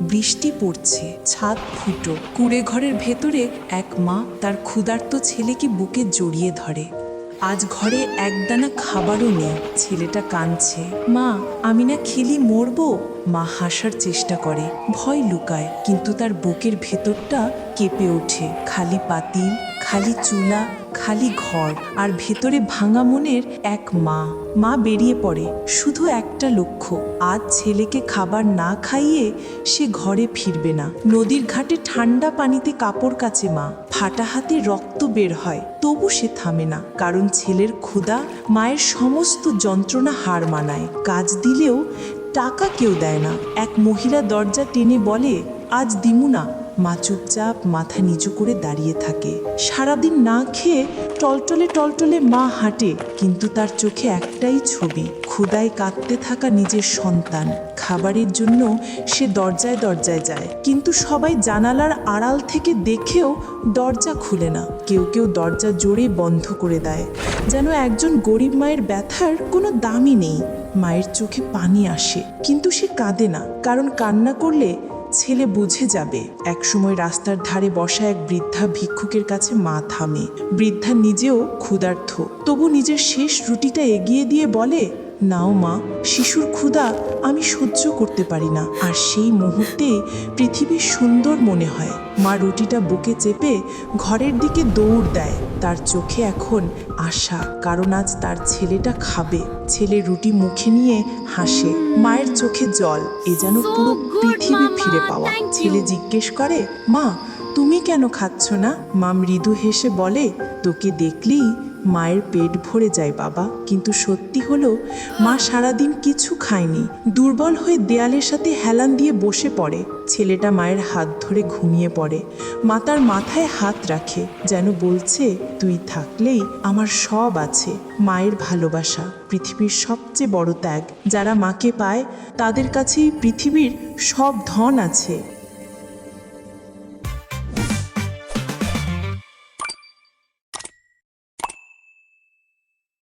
বৃষ্টি পড়ছে, ছাদ ফুটো। কুড়ে ঘরের ভেতরে এক মা তার ক্ষুধার্ত ছেলেকে বুকে জড়িয়ে ধরে। আজ ঘরে একদানা খাবারও নেই, ছেলেটা কাঁদছে। মা, আমি না খেলি মরবো? মা হাসার চেষ্টা করে, ভয় লুকায়, কিন্তু তার বুকের ভেতরটা কেঁপে ওঠে। খালি পাতিল, খালি চুলা খালি ঘর আর ভেতরে ভাঙা মনের এক মা। মা বেরিয়ে পড়ে, শুধু একটা লক্ষ্য, আজ ছেলেকে খাবার না খাইয়ে সে ঘরে ফিরবে না। নদীর ঘাটে ঠান্ডা পানিতে কাপড় কাচে মা। ফাটা হাতে রক্ত বের হয়, তবু সে থামে না, কারণ ছেলের ক্ষুধা মায়ের সমস্ত যন্ত্রণা হার মানায়। কাজ দিলেও টাকা কেউ দেয় না। এক মহিলা দরজা টেনে বলে, আজ দিমু না। মা চুপচাপ মাথা নিচু করে দাঁড়িয়ে থাকে। সারাদিন না খেয়ে টলটলে টলটলে মা হাঁটে, কিন্তু তার চোখে একটাই ছবি ক্ষুদায় কাঁদতে থাকা নিজের সন্তান। খাবারের জন্য সে দরজায় দরজায় যায়, কিন্তু সবাই জানালার আড়াল থেকে দেখেও দরজা খুলে না। কেউ কেউ দরজা জোরে বন্ধ করে দেয়। যেন একজন গরিব মায়ের ব্যথার কোনো দামই নেই। মায়ের চোখে পানি আসে, কিন্তু সে কাঁদে না, কারণ কান্না করলে ছেলে বুঝে যাবে। একসময় রাস্তার ধারে বসা এক বৃদ্ধা ভিক্ষুকের কাছে মা থামে। বৃদ্ধা নিজেও ক্ষুধার্থ তবু নিজের শেষ রুটিটা এগিয়ে দিয়ে বলে, নাও মা, শিশুর ক্ষুধা আমি সহ্য করতে পারি না। আর সেই মুহূর্তে পৃথিবী সুন্দর মনে হয়। মা রুটিটা বুকে চেপে ঘরের দিকে দৌড় দেয়। তার চোখে এখন আশা কারণ আজ তার ছেলেটা খাবে। ছেলে রুটি মুখে নিয়ে হাসে মায়ের চোখে জল এ যেন পুরো পৃথিবী ফিরে পাওয়া। ছেলে জিজ্ঞেস করে মা তুমি কেন খাচ্ছ না? মা মৃদু হেসে বলে তোকে দেখলেই মায়ের পেট ভরে যায় বাবা, কিন্তু সত্যি হলো, মা সারাদিন কিছু খায়নি। দুর্বল হয়ে দেয়ালের সাথে হেলান দিয়ে বসে পড়ে। ছেলেটা মায়ের হাত ধরে ঘুমিয়ে পড়ে। মা তার মাথায় হাত রাখে, যেন বলছে, তুই থাকলেই আমার সব আছে। মায়ের ভালোবাসা পৃথিবীর সবচেয়ে বড় ত্যাগ। যারা মাকে পায়, তাদের কাছেই পৃথিবীর সব ধন আছে।